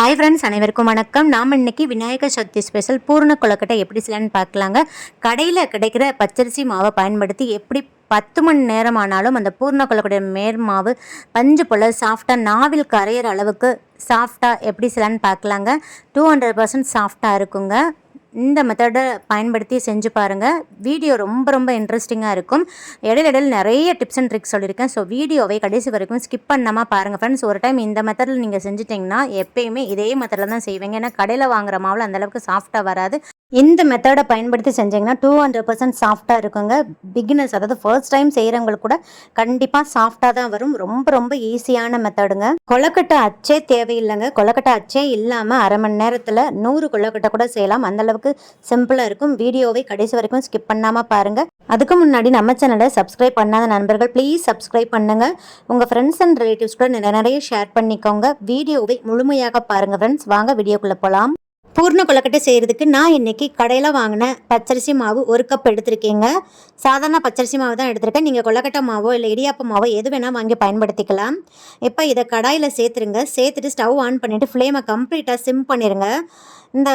Hi friends அனைவருக்கும் வணக்கம். நாம் இன்னைக்கு விநாயகர் சதுர்த்தி ஸ்பெஷல் பூர்ண கொழுக்கட்டை எப்படி செய்யலான்னு பார்க்கலாங்க. கடையில் கிடைக்கிற பச்சரிசி மாவை பயன்படுத்தி எப்படி பத்து மணி நேரம் ஆனாலும் அந்த பூர்ண கொழுக்கட்டை மேர் மாவு பஞ்சு போல் சாஃப்டாக நாவில் கரையிற அளவுக்கு சாஃப்டாக எப்படி செய்யலான்னு பார்க்கலாங்க. டூ ஹண்ட்ரட் பர்சன்ட் சாஃப்டாக இருக்குங்க. இந்த மெத்தடை பயன்படுத்தி செஞ்சு பாருங்கள் வீடியோ ரொம்ப ரொம்ப இன்ட்ரெஸ்டிங்காக இருக்கும். இடையில இடையில் நிறைய டிப்ஸ் அண்ட் ட்ரிக்ஸ் சொல்லியிருக்கேன். ஸோ வீடியோவை கடைசி வரைக்கும் ஸ்கிப் பண்ணாமல் பாருங்கள் ஃப்ரெண்ட்ஸ் ஒரு டைம் இந்த மெத்தடில் நீங்கள் செஞ்சிட்டிங்கன்னா எப்பயுமே இதே மெத்தடில் தான் செய்வீங்க. ஏன்னா கடையில் வாங்குற மாவில் அந்தளவுக்கு சாஃப்டாக வராது. இந்த மெத்தடை பயன்படுத்தி செஞ்சீங்கன்னா டூ ஹண்ட்ரட் பர்சன்ட் சாஃப்டாக இருக்குங்க. பிகினர்ஸ் அதாவது ஃபர்ஸ்ட் டைம் செய்கிறவங்களுக்கு கூட கண்டிப்பாக சாஃப்டாக தான் வரும். ரொம்ப ரொம்ப ஈஸியான மெத்தடுங்க கொலக்கட்டை அச்சே தேவையில்லைங்க. கொலக்கட்டை அச்சே இல்லாமல் அரை மணி நேரத்தில் நூறு கொலக்கட்டை கூட செய்யலாம். அந்த அளவுக்கு சிம்பிளாக இருக்கும். வீடியோவை கடைசி வரைக்கும் ஸ்கிப் பண்ணாமல் பாருங்கள் அதுக்கு முன்னாடி நம்ம சேனலை சப்ஸ்கிரைப் பண்ணாத நண்பர்கள் ப்ளீஸ் சப்ஸ்கிரைப் பண்ணுங்க. உங்கள் ஃப்ரெண்ட்ஸ் அண்ட் ரிலேட்டிவ்ஸ் கூட நிறைய நிறைய ஷேர் பண்ணிக்கோங்க. வீடியோவை முழுமையாக பாருங்கள் ஃப்ரெண்ட்ஸ் வாங்க வீடியோக்குள்ளே போகலாம் பூர்ண கொழுக்கட்டை செய்கிறதுக்கு நான் இன்னைக்கு கடையில் வாங்கின பச்சரிசி மாவு ஒரு கப் எடுத்திருக்கீங்க. சாதாரண பச்சரிசி மாவு தான் எடுத்திருக்கேன். நீங்கள் கொலக்கட்டை மாவோ இல்லை இடியாப்ப மாவோ எது வேணால் வாங்கி பயன்படுத்திக்கலாம். இப்போ இதை கடாயில் சேர்த்துருங்க. சேர்த்துட்டு ஸ்டவ் ஆன் பண்ணிவிட்டு ஃப்ளேமை கம்ப்ளீட்டாக சிம் பண்ணிடுங்க இந்த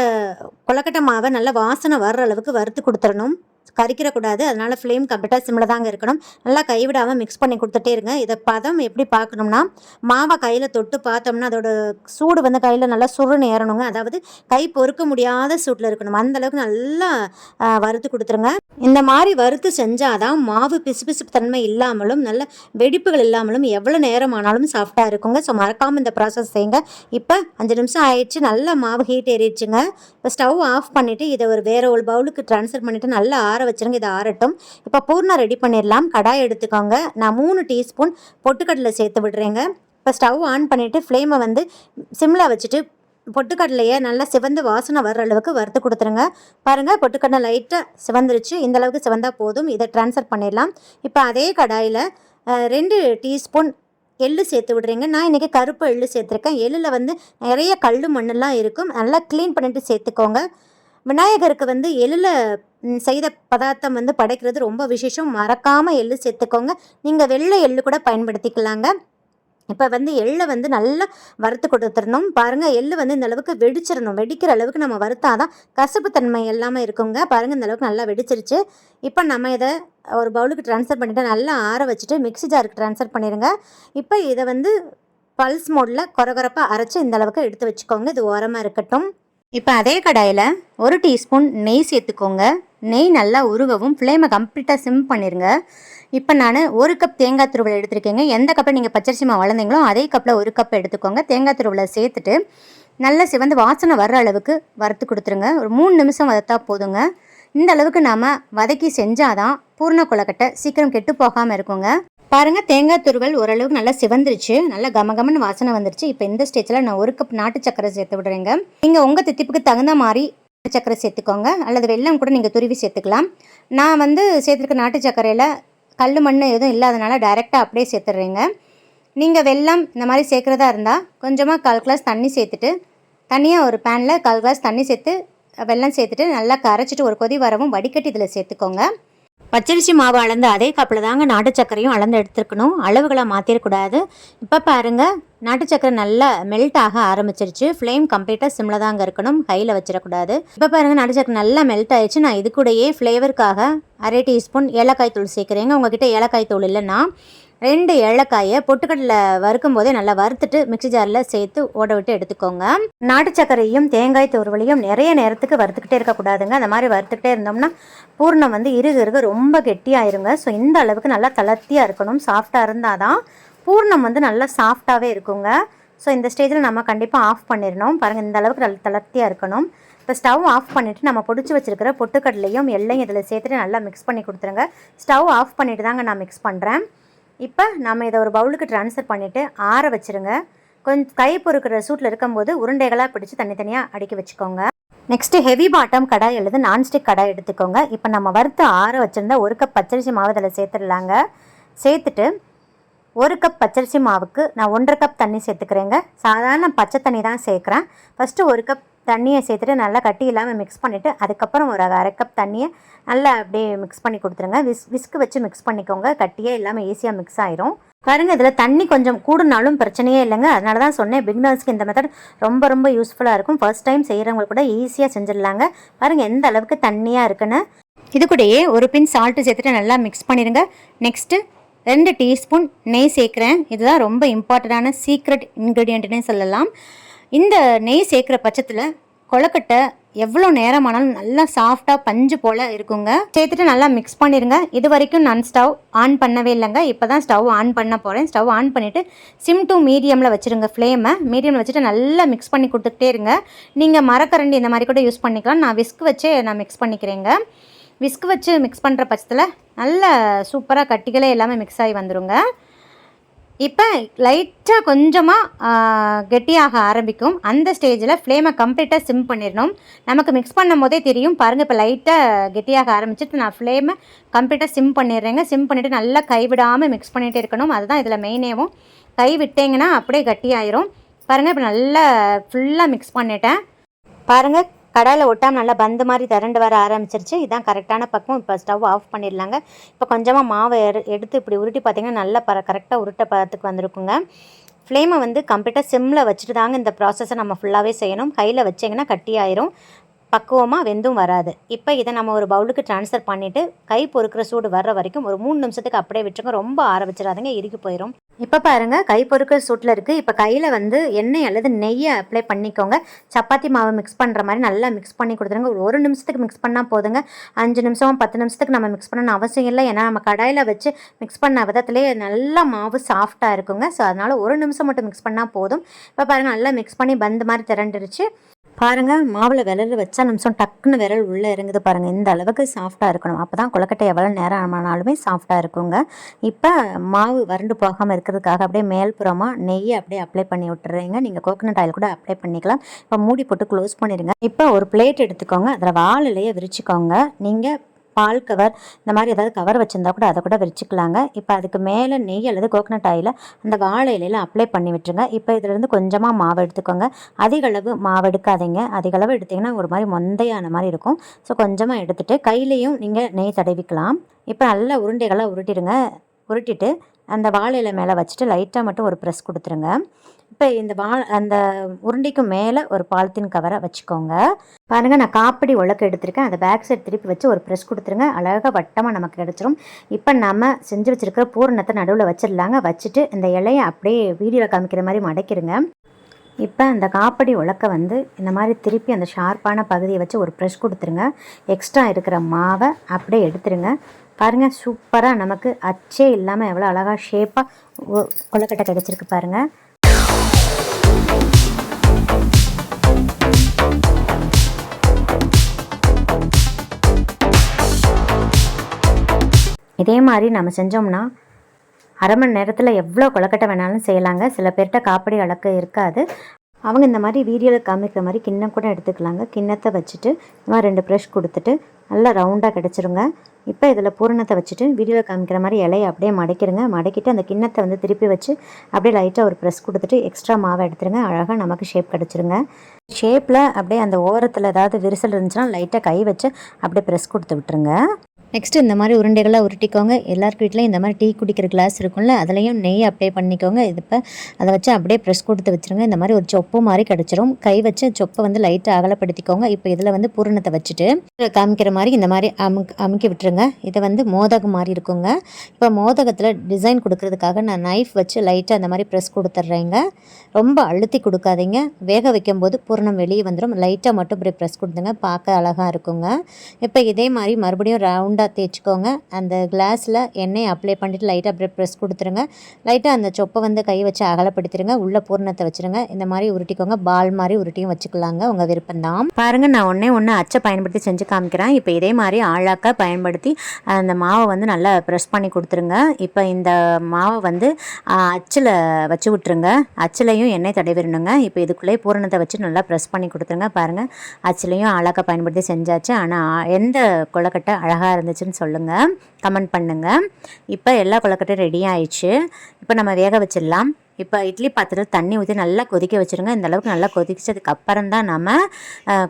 கொலக்கட்டை மாவை நல்லா வாசனை வர்ற அளவுக்கு வறுத்து கொடுத்துடணும் கறிக்கிறக்கூடாது அதனால் ஃப்ளேம் கம்ப்ளீட்டாக சிம்மில் தாங்க இருக்கணும். நல்லா கைவிடாமல் மிக்ஸ் பண்ணி கொடுத்துட்டே இருங்க. இதை பதம் எப்படி பார்க்கணும்னா மாவை கையில் தொட்டு பார்த்தோம்னா அதோட சூடு வந்து கையில் நல்லா சுருன்னு ஏறணுங்க. அதாவது கை பொறுக்க முடியாத சூட்டில் இருக்கணும். அந்த அளவுக்கு நல்லா வறுத்து கொடுத்துருங்க. இந்த மாதிரி வறுத்து செஞ்சாதான் மாவு பிசுபிசுப்பு தன்மை இல்லாமலும் நல்ல வெடிப்புகள் இல்லாமலும் எவ்வளோ நேரம் ஆனாலும் சாஃப்டாக இருக்குங்க. ஸோ மறக்காமல் இந்த ப்ராசஸ் செய்யுங்க. இப்போ அஞ்சு நிமிஷம் ஆயிடுச்சு. நல்லா மாவு ஹீட் ஏறிடுச்சுங்க. இப்போ ஸ்டவ் ஆஃப் பண்ணிவிட்டு இதை ஒரு வேறு ஒரு பவுலுக்கு ட்ரான்ஸ்ஃபர் பண்ணிவிட்டு நல்லா ஆற வச்சுருங்க. இதை ஆறட்டும். இப்போ பூர்ணம் ரெடி பண்ணிடலாம். கடாய் எடுத்துக்கோங்க. நான் மூணு டீஸ்பூன் பொட்டுக்கடலை சேர்த்து விடுறேங்க. இப்போ ஸ்டவ் ஆன் பண்ணிவிட்டு ஃப்ளேமை வந்து சிம்மில் வச்சுட்டு பொட்டுக்கடலையை நல்லா சிவந்து வாசனை வர்ற அளவுக்கு வறுத்து கொடுத்துருங்க. பாருங்கள் பொட்டுக்கடலை லைட்டாக சிவந்துருச்சு. இந்த அளவுக்கு சிவந்தால் போதும். இதை ட்ரான்ஸ்ஃபர் பண்ணிடலாம். இப்போ அதே கடாயில் ரெண்டு டீஸ்பூன் எள்ளு சேர்த்து விடுறீங்க. நான் இன்றைக்கி கருப்பு எள்ளு சேர்த்துருக்கேன். எள்ளில் வந்து நிறைய கல் மண்ணெல்லாம் இருக்கும். நல்லா க்ளீன் பண்ணிட்டு சேர்த்துக்கோங்க. விநாயகருக்கு வந்து எள்ளில் செய்த பதார்த்தம் வந்து படைக்கிறது ரொம்ப விசேஷம். மறக்காமல் எள்ளு சேர்த்துக்கோங்க. நீங்கள் வெள்ளை எள்ளு கூட பயன்படுத்திக்கலாங்க. இப்போ வந்து எள்ளை வந்து நல்லா வறுத்து கொடுத்துடணும். பாருங்கள் எள்ளு வந்து இந்த அளவுக்கு வெடிச்சிடணும். வெடிக்கிற அளவுக்கு நம்ம வறுத்தாதான் கசப்பு தன்மை எல்லாமே இருக்குங்க. பாருங்கள் இந்த அளவுக்கு நல்லா வெடிச்சிருச்சு. இப்போ நம்ம இதை ஒரு பவுலுக்கு ட்ரான்ஸ்ஃபர் பண்ணிவிட்டு நல்லா ஆற வச்சுட்டு மிக்ஸி ஜாருக்கு ட்ரான்ஸ்ஃபர் பண்ணிடுங்க. இப்போ இதை வந்து பல்ஸ் மோடில் குறகுறப்பாக அரைச்சி இந்த அளவுக்கு எடுத்து வச்சுக்கோங்க. இது ஓரமாக இருக்கட்டும். இப்போ அதே கடாயில் ஒரு டீஸ்பூன் நெய் சேர்த்துக்கோங்க. நெய் நல்லா உருகவும் ஃப்ளேமை கம்ப்ளீட்டாக சிம் பண்ணிடுங்க இப்போ நான் ஒரு கப் தேங்காய் துருவல் எடுத்திருக்கேங்க. எந்த கப்பில் நீங்கள் பச்சரிசி மாவு வளர்ந்தீங்களோ அதே கப்பில் ஒரு கப் எடுத்துக்கோங்க. தேங்காய் துருவலை சேர்த்துட்டு நல்லா சிவந்து வாசனை வர்ற அளவுக்கு வறுத்து கொடுத்துருங்க. ஒரு மூணு நிமிஷம் வதத்தா போதுங்க. இந்த அளவுக்கு நாம் வதக்கி செஞ்சாதான் பூர்ண கொலக்கட்டை சீக்கிரம் கெட்டு போகாமல் இருக்குங்க. பாருங்கள் தேங்காய் துருவல் ஓரளவுக்கு நல்லா சிவந்துருச்சு. நல்லா கமகமன்னு வாசனை வந்துருச்சு. இப்போ இந்த ஸ்டேஜில் நான் ஒரு கப் நாட்டு சக்கரை சேர்த்து விடுறேங்க. நீங்கள் உங்கள் தித்திப்புக்கு தகுந்த மாதிரி நாட்டு சக்கரை சேர்த்துக்கோங்க. அல்லது வெள்ளம் கூட நீங்கள் துருவி சேர்த்துக்கலாம். நான் வந்து சேர்த்துருக்க நாட்டு சர்க்கரையில் கல் மண் எதுவும் இல்லாதனால டைரெக்டாக அப்படியே சேர்த்துடுறீங்க நீங்கள் வெல்லம் இந்த மாதிரி சேர்க்குறதா இருந்தால் கொஞ்சமாக கால் கிளாஸ் தண்ணி சேர்த்துட்டு தனியாக ஒரு பேனில் கால் கிளாஸ் தண்ணி சேர்த்து வெல்லம் சேர்த்துட்டு நல்லா கரைச்சிட்டு ஒரு கொதி வரவும் வடிகட்டி இதில் சேர்த்துக்கோங்க. பச்சரிசி மாவு அளந்து அதே கப்பில் தாங்க நாட்டு சர்க்கரையும் அளந்து எடுத்துருக்கணும். அளவுகளை மாற்றிடக்கூடாது இப்போ பாருங்கள் நாட்டு சக்கரை நல்லா மெல்ட் ஆக ஆரம்பிச்சிருச்சு. ஃப்ளேம் கம்ப்ளீட்டாக சிம்மில் தாங்க இருக்கணும். ஹையில் வச்சிடக்கூடாது. இப்போ பாருங்கள் நாட்டு சக்கரை நல்லா மெல்ட் ஆயிடுச்சு. நான் இது கூடயே ஃப்ளேவருக்காக அரை டீஸ்பூன் ஏலக்காய் தூள் சேர்க்குறேங்க. உங்ககிட்ட ஏலக்காய் தூள் இல்லைன்னா ரெண்டு ஏலக்காயை பொட்டுக்கடலை வறுக்கும் போதே நல்லா வறுத்துட்டு மிக்சி ஜாரில் சேர்த்து ஓட விட்டு எடுத்துக்கோங்க. நாட்டு சர்க்கரையும் தேங்காய் துருவலையும் நிறைய நேரத்துக்கு வறுத்துக்கிட்டே இருக்கக்கூடாதுங்க அந்த மாதிரி வறுத்துக்கிட்டே இருந்தோம்னா பூர்ணம் வந்து இறுக இறுக ரொம்ப கெட்டியாயிருங்க. ஸோ இந்த அளவுக்கு நல்லா தளர்த்தியாக இருக்கணும். சாஃப்டாக இருந்தால் தான் பூர்ணம் வந்து நல்லா சாஃப்டாகவே இருக்குங்க. ஸோ இந்த ஸ்டேஜில் நம்ம கண்டிப்பாக ஆஃப் பண்ணிடணும் பாருங்கள் இந்த அளவுக்கு நல்ல தளர்த்தியாக இருக்கணும். இப்போ ஸ்டவ் ஆஃப் பண்ணிவிட்டு நம்ம பொடிச்சு வச்சிருக்கிற பொட்டுக்கடலையும் எல்லையும் இதில் சேர்த்துட்டு நல்லா மிக்ஸ் பண்ணி கொடுத்துருங்க. ஸ்டவ் ஆஃப் பண்ணிவிட்டு தாங்க நான் மிக்ஸ் பண்ணுறேன் இப்போ நம்ம இதை ஒரு பவுலுக்கு ட்ரான்ஸ்ஃபர் பண்ணிவிட்டு ஆற வச்சுருங்க. கொஞ்சம் கை பொறுக்கிற சூட்டில் இருக்கும்போது உருண்டைகளாக பிடிச்சி தனித்தனியாக அடுக்கி வச்சுக்கோங்க. நெக்ஸ்ட்டு ஹெவி பாட்டம் கடாய் அல்லது நான்ஸ்டிக் கடாய் எடுத்துக்கோங்க. இப்போ நம்ம வறுத்து ஆற வச்சுருந்தா ஒரு கப் பச்சரிசி மாவு இதில் சேர்த்துடலாங்க. சேர்த்துட்டு ஒரு கப் பச்சரிசி மாவுக்கு நான் ஒன்றரை கப் தண்ணி சேர்த்துக்கிறேங்க. சாதாரண பச்சை தண்ணி தான் சேர்க்குறேன். ஃபஸ்ட்டு ஒரு கப் தண்ணியை சேர்த்துட்டு நல்லா கட்டி இல்லாமல் மிக்ஸ் பண்ணிவிட்டு அதுக்கப்புறம் ஒரு அரை கப் தண்ணியை நல்லா அப்படியே மிக்ஸ் பண்ணி கொடுத்துருங்க. விஸ் விஸ்க்கு வச்சு மிக்ஸ் பண்ணிக்கோங்க. கட்டியே இல்லாமல் ஈஸியாக மிக்ஸ் ஆயிரும். பாருங்க இதில் தண்ணி கொஞ்சம் கூடுனாலும் பிரச்சனையே இல்லைங்க. அதனால தான் சொன்னேன் பிகினர்ஸ்க்கு இந்த மெத்தட் ரொம்ப ரொம்ப யூஸ்ஃபுல்லாக இருக்கும். ஃபர்ஸ்ட் டைம் செய்கிறவங்க கூட ஈஸியாக செஞ்சிடலாங்க. பாருங்கள் எந்த அளவுக்கு தண்ணியாக இருக்குன்னு. இது கூடயே ஒரு பின் சால்ட்டு சேர்த்துட்டு நல்லா மிக்ஸ் பண்ணிடுங்க. நெக்ஸ்ட்டு ரெண்டு டீஸ்பூன் நெய் சேர்க்குறேன். இதுதான் ரொம்ப இம்பார்ட்டண்டான சீக்ரெட் இன்க்ரீடியண்ட்னே சொல்லலாம். இந்த நெய் சேர்க்குற பட்சத்தில் கொழுக்கட்டை எவ்வளோ நேரமானாலும் நல்லா சாஃப்டாக பஞ்சு போல் இருக்குங்க. சேர்த்துட்டு நல்லா மிக்ஸ் பண்ணிடுங்க. இது வரைக்கும் நான் ஸ்டவ் ஆன் பண்ணவே இல்லைங்க. இப்போ தான் ஸ்டவ் ஆன் பண்ண போகிறேன் ஸ்டவ் ஆன் பண்ணிவிட்டு சிம் டு மீடியமில் வச்சுருங்க ஃப்ளேமை மீடியமில் வச்சுட்டு நல்லா மிக்ஸ் பண்ணி கொடுத்துக்கிட்டே இருங்க. நீங்கள் மரக்கரண்டி இந்த மாதிரி கூட யூஸ் பண்ணிக்கலாம். நான் விஸ்க் வச்சே நான் மிக்ஸ் பண்ணிக்கிறேங்க. விஸ்க் வச்சு மிக்ஸ் பண்ணுற பட்சத்தில் நல்ல சூப்பராக கட்டிகளே எல்லாமே மிக்ஸ் ஆகி வந்துடுங்க இப்போ லைட்டாக கொஞ்சமாக கெட்டியாக ஆரம்பிக்கும். அந்த ஸ்டேஜில் ஃப்ளேமை கம்ப்ளீட்டாக சிம் பண்ணிடணும் நமக்கு மிக்ஸ் பண்ணும் போதே தெரியும். பாருங்கள் இப்போ லைட்டாக கெட்டியாக ஆரம்பிச்சிட்டு நான் ஃப்ளேமை கம்ப்ளீட்டாக சிம் பண்ணிடுறேங்க. சிம் பண்ணிவிட்டு நல்லா கைவிடாமல் மிக்ஸ் பண்ணிகிட்டே இருக்கணும். அதுதான் இதில் மெயினேவும் கை விட்டீங்கன்னா அப்படியே கட்டியாயிரும். பாருங்கள் இப்போ நல்லா ஃபுல்லாக மிக்ஸ் பண்ணிட்டேன். பாருங்கள் கடாயில் ஒட்டாமல் நல்லா பந்து மாதிரி திரண்டு வர ஆரம்பிச்சிருச்சு. இதான் கரெக்டான பக்கம் இப்போ ஸ்டவ் ஆஃப் பண்ணிடலாங்க. இப்போ கொஞ்சமாக மாவை எடுத்து இப்படி உருட்டி பார்த்தீங்கன்னா நல்லா ப கரெக்டாக உருட்ட பதத்துக்கு வந்திருக்குங்க. ஃப்ளேமை வந்து கம்ப்ளீட்டாக சிம்மில் வச்சுட்டு தாங்க இந்த ப்ராசஸை நம்ம ஃபுல்லாகவே செய்யணும். கையில் வச்சிங்கன்னா கட்டி ஆயிரும். பக்குவமாக வெந்தும் வராது. இப்போ இதை நம்ம ஒரு பவுலுக்கு ட்ரான்ஸ்ஃபர் பண்ணிவிட்டு கை பொறுக்கிற சூடு வர்ற வரைக்கும் ஒரு மூணு நிமிஷத்துக்கு அப்படியே விட்டுருங்க. ரொம்ப ஆற வச்சிடாதீங்க. இறுகி போயிடும் இப்போ பாருங்க கை பொறுக்கிற சூட்டில் இருக்குது இப்போ கையில் வந்து எண்ணெய் அல்லது நெய்யை அப்ளை பண்ணிக்கோங்க. சப்பாத்தி மாவு மிக்ஸ் பண்ணுற மாதிரி நல்லா மிக்ஸ் பண்ணி கொடுத்துருங்க. ஒரு நிமிஷத்துக்கு மிக்ஸ் பண்ணால் போதுங்க. அஞ்சு நிமிஷம் பத்து நிமிஷத்துக்கு நம்ம மிக்ஸ் பண்ணணும்னு அவசியம் இல்லை. ஏன்னா நம்ம கடாயில் வச்சு மிக்ஸ் பண்ண விதத்துலேயே நல்லா மாவு சாஃப்டாக இருக்குங்க. ஸோ அதனால் ஒரு நிமிஷம் மட்டும் மிக்ஸ் பண்ணால் போதும். இப்போ பாருங்கள் நல்லா மிக்ஸ் பண்ணி பந்து மாதிரி திரண்டுருச்சு. பாருங்கள் மாவில் விரல் வச்சா நிமிஷம் டக்குன்னு விரல் உள்ளே இறங்குது பாருங்கள் இந்த அளவுக்கு சாஃப்டாக இருக்கணும். அப்போ தான் கொழுக்கட்டை எவ்வளோ நேரம் ஆனாலுமே சாஃப்டாக இருக்குங்க. இப்போ மாவு வறண்டு போகாமல் இருக்கிறதுக்காக அப்படியே மேல்புறமாக நெய்யை அப்படியே அப்ளை பண்ணி விட்டுறீங்க. நீங்கள் கோகனட் ஆயில் கூட அப்ளை பண்ணிக்கலாம். இப்போ மூடி போட்டு க்ளோஸ் பண்ணிடுங்க. இப்போ ஒரு பிளேட் எடுத்துக்கோங்க. அதில் வாழலையே விரிச்சுக்கோங்க. நீங்கள் பால் கவர் இந்த மாதிரி ஏதாவது கவர் வச்சுருந்தா கூட அதை கூட விரிச்சுக்கலாங்க. இப்போ அதுக்கு மேலே நெய் அல்லது கோகனட் ஆயில் அந்த வாழை இலையில அப்ளை பண்ணி விட்டுருங்க. இப்போ இதுலேருந்து கொஞ்சமாக மாவு எடுத்துக்கோங்க. அதிக அளவு மாவு எடுக்காதீங்க. அதிக அளவு எடுத்தீங்கன்னா ஒரு மாதிரி மொந்தையான மாதிரி இருக்கும். ஸோ கொஞ்சமாக எடுத்துகிட்டு கையிலையும் நீங்கள் நெய் தடவிக்கலாம். இப்போ நல்ல உருண்டைகளாக உருட்டிடுங்க. உருட்டிட்டு அந்த வாழை இலை மேலே வச்சுட்டு லைட்டாக மட்டும் ஒரு ப்ரெஸ் கொடுத்துருங்க. இப்போ இந்த வா அந்த உருண்டைக்கு மேலே ஒரு பாலித்தீன் கவரை வச்சுக்கோங்க. பாருங்கள் நான் காப்படி உலக்க எடுத்திருக்கேன். அந்த பேக் சைடு திருப்பி வச்சு ஒரு ப்ரெஸ் கொடுத்துருங்க. அழகாக வட்டமாக நமக்கு கிடச்சிரும். இப்போ நம்ம செஞ்சு வச்சுருக்கிற பூரணத்தை நடுவில் வச்சிடலாங்க. வச்சுட்டு இந்த இலையை அப்படியே வீடியோவில் காமிக்கிற மாதிரி மடக்கிடுங்க இப்போ அந்த காப்படி உலக்க வந்து இந்த மாதிரி திருப்பி அந்த ஷார்ப்பான பகுதியை வச்சு ஒரு ப்ரெஷ் கொடுத்துருங்க. எக்ஸ்ட்ரா இருக்கிற மாவை அப்படியே எடுத்துருங்க. பாருங்கள் சூப்பராக நமக்கு அச்சே இல்லாமல் எவ்வளோ அழகாக ஷேப்பாக கொழுக்கட்டை கிடச்சிருக்கு பாருங்கள் இதே மாதிரி நம்ம செஞ்சோம்னா அரை மணி நேரத்தில் எவ்வளோ கொலக்கட்டை வேணாலும் செய்யலாங்க. சில பேர்கிட்ட காப்படி அளக்க இருக்காது. அவங்க இந்த மாதிரி வீடியோவில் காமிக்கிற மாதிரி கிண்ணம் கூட எடுத்துக்கலாங்க. கிண்ணத்தை வச்சுட்டு இந்த மாதிரி ரெண்டு ப்ரெஷ் கொடுத்துட்டு நல்லா ரவுண்டாக கிடச்சிருங்க. இப்போ இதில் பூரணத்தை வச்சுட்டு வீடியோவில் காமிக்கிற மாதிரி இலையை அப்படியே மடக்கிடுங்க. மடக்கிட்டு அந்த கிண்ணத்தை வந்து திருப்பி வச்சு அப்படியே லைட்டாக ஒரு ப்ரெஸ் கொடுத்துட்டு எக்ஸ்ட்ரா மாவை எடுத்துருங்க. அழகாக நமக்கு ஷேப் கிடச்சிருங்க. ஷேப்பில் அப்படியே அந்த ஓரத்தில் ஏதாவது விரிசல் இருந்துச்சுன்னா லைட்டாக கை வச்சு அப்படியே ப்ரெஸ் கொடுத்து விட்டுருங்க. நெக்ஸ்ட் இந்த மாதிரி உருண்டைகளாக உருட்டிக்கோங்க. எல்லாருக்கு வீட்டிலையும் இந்த மாதிரி டீ குடிக்கிற கிளாஸ் இருக்கும்ல அதுலேயும் நெய் அப்ளை பண்ணிக்கோங்க. இது இப்போ அதை வச்சு அப்படியே ப்ரெஸ் கொடுத்து வச்சுருங்க. இந்த மாதிரி ஒரு சொப்பு மாதிரி கிடச்சிரும். கை வச்சு சொப்பை வந்து லைட்டாக அகலப்படுத்திக்கோங்க. இப்போ இதில் வந்து பூரணத்தை வச்சுட்டு காமிக்கிற மாதிரி இந்த மாதிரி அமுக் அமுக்கி விட்டுருங்க. இதை வந்து மோதகம் மாதிரி இருக்குங்க. இப்போ மோதகத்தில் டிசைன் கொடுக்கறதுக்காக நான் நைஃப் வச்சு லைட்டாக அந்த மாதிரி ப்ரெஸ் கொடுத்துட்றேங்க. ரொம்ப அழுத்தி கொடுக்காதீங்க. வேக வைக்கும்போது பூரணம் வெளியே வந்துடும் லைட்டாக மட்டும் இப்படி ப்ரெஸ் கொடுத்துங்க. பார்க்க அழகாக இருக்குங்க. இப்போ இதே மாதிரி மறுபடியும் ரவுண்டாக தேய்ச்சிக்கோங்க. அந்த கிளாஸில் எண்ணெய் அப்ளை பண்ணிவிட்டு லைட்டாக அப்படியே ப்ரெஸ் கொடுத்துருங்க. லைட்டாக அந்த சொப்பை வந்து கை வச்சு அகலப்படுத்திடுங்க உள்ள பூரணத்தை வச்சுருங்க. இந்த மாதிரி உருட்டிக்கோங்க. பால் மாதிரி உருட்டியும் வச்சுக்கலாங்க உங்கள் விருப்பம்தான். பாருங்கள் நான் ஒன்றே ஒன்று அச்சை பயன்படுத்தி செஞ்சு காமிக்கிறேன். இப்போ இதே மாதிரி ஆழாக்க பயன்படுத்தி அந்த மாவை வந்து நல்லா ப்ரெஸ் பண்ணி கொடுத்துருங்க. இப்போ இந்த மாவை வந்து அச்சில் வச்சு விட்ருங்க அச்சிலையும் எண்ணெய் தடவிடணுங்க. இப்போ இதுக்குள்ளே பூரணத்தை வச்சு நல்லா ப்ரெஸ் பண்ணி கொடுத்துருங்க. பாருங்கள் அச்சிலையும் ஆளாக்க பயன்படுத்தி செஞ்சாச்சு. ஆனால் எந்த கொலக்கட்டை அழகாக இருந்துச்சுன்னு சொல்லுங்கள் கமெண்ட் பண்ணுங்கள் இப்போ எல்லா கொழுக்கட்டையும் ரெடி ஆயிடுச்சு இப்போ நம்ம வேக வச்சிடலாம். இப்போ இட்லி பாத்திரத்தில் தண்ணி ஊற்றி நல்லா கொதிக்க வச்சுருங்க. இந்த அளவுக்கு நல்லா கொதிச்சதுக்கு அப்புறம் தான் நம்ம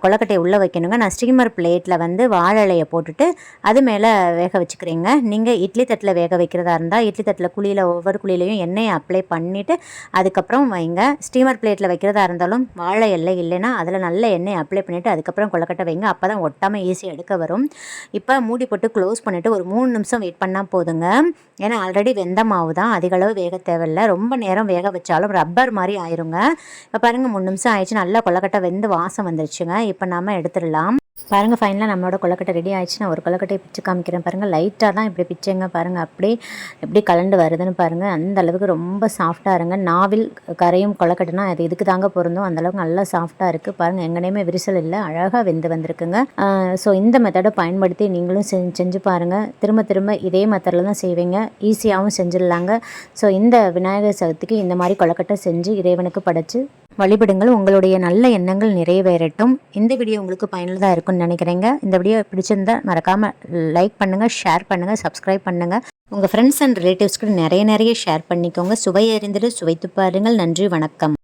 கொலக்கட்டையை உள்ளே வைக்கணுங்க. நான் ஸ்டீமர் பிளேட்டில் வந்து வாழை இலையை போட்டுட்டு அது மேலே வேக வச்சுக்கிறீங்க. நீங்கள் இட்லி தட்டில் வேக வைக்கிறதா இருந்தால் இட்லி தட்டில் குழியில் ஒவ்வொரு குழியிலையும் எண்ணெயை அப்ளை பண்ணிவிட்டு அதுக்கப்புறம் வைங்க. ஸ்டீமர் பிளேட்டில் வைக்கிறதா இருந்தாலும் வாழை எல்லாம் இல்லைன்னா அதில் நல்ல எண்ணெய் அப்ளை பண்ணிவிட்டு அதுக்கப்புறம் கொலக்கட்டை வைங்க. அப்போ தான் ஒட்டாமல் ஈஸியாக எடுக்க வரும். இப்போ மூடி போட்டு க்ளோஸ் பண்ணிவிட்டு ஒரு மூணு நிமிஷம் வெயிட் பண்ணால் போதுங்க. ஏன்னா ஆல்ரெடி வெந்த மாவு தான். அதிக அளவு வேக தேவையில்லை. ரொம்ப நேரம் வேக வச்சாலும் ரப்பர் மாதிரி ஆயிருங்க. இப்போ பாருங்கள் மூணு நிமிஷம் ஆயிடுச்சு. நல்லா கொழுக்கட்டை வெந்து வாசம் வந்துருச்சுங்க. இப்போ நாம் எடுத்துடலாம். பாருங்கள் ஃபைனலாக நம்மளோட கொழக்கட்டை ரெடி ஆயிடுச்சு. நான் ஒரு கொழுக்கட்டையை பிச்சு காமிக்கிறேன் பாருங்கள் லைட்டாக தான் இப்படி பிச்சைங்க பாருங்கள் அப்படியே எப்படி கலண்டு வருதுன்னு பாருங்கள் அந்த அளவுக்கு ரொம்ப சாஃப்டாக இருங்க. நாவில் கரையும் கொழுக்கட்டைனா அது இதுக்கு தாங்க பொருந்தும்? அந்த அளவுக்கு நல்லா சாஃப்டாக இருக்குது பாருங்கள் எங்கனையுமே விரிசல் இல்லை. அழகாக வெந்து வந்திருக்குங்க. ஸோ இந்த மெத்தடை பயன்படுத்தி நீங்களும் செஞ்சு செஞ்சு பாருங்கள் திரும்ப திரும்ப இதே மெத்தடில் தான் செய்வீங்க. ஈஸியாகவும் செஞ்சிடலாங்க. ஸோ இந்த விநாயகர் சதுர்த்திக்கு இந்த மாதிரி கொழக்கட்டை செஞ்சு இறைவனுக்கு படைச்சு வழிபடுங்கள். உங்களுடைய நல்ல எண்ணங்கள் நிறைவேறட்டும். இந்த வீடியோ உங்களுக்கு பயனுள்ளதாக இருக்கும்னு நினைக்கிறேங்க. இந்த வீடியோ பிடிச்சிருந்தா மறக்காமல் லைக் பண்ணுங்கள் ஷேர் பண்ணுங்கள் சப்ஸ்கிரைப் பண்ணுங்கள் உங்கள் ஃப்ரெண்ட்ஸ் அண்ட் ரிலேட்டிவ்ஸ்க்கு நிறைய நிறைய ஷேர் பண்ணிக்கோங்க. சுவை அறிந்திட்டு சுவைத்து பாருங்கள். நன்றி வணக்கம்.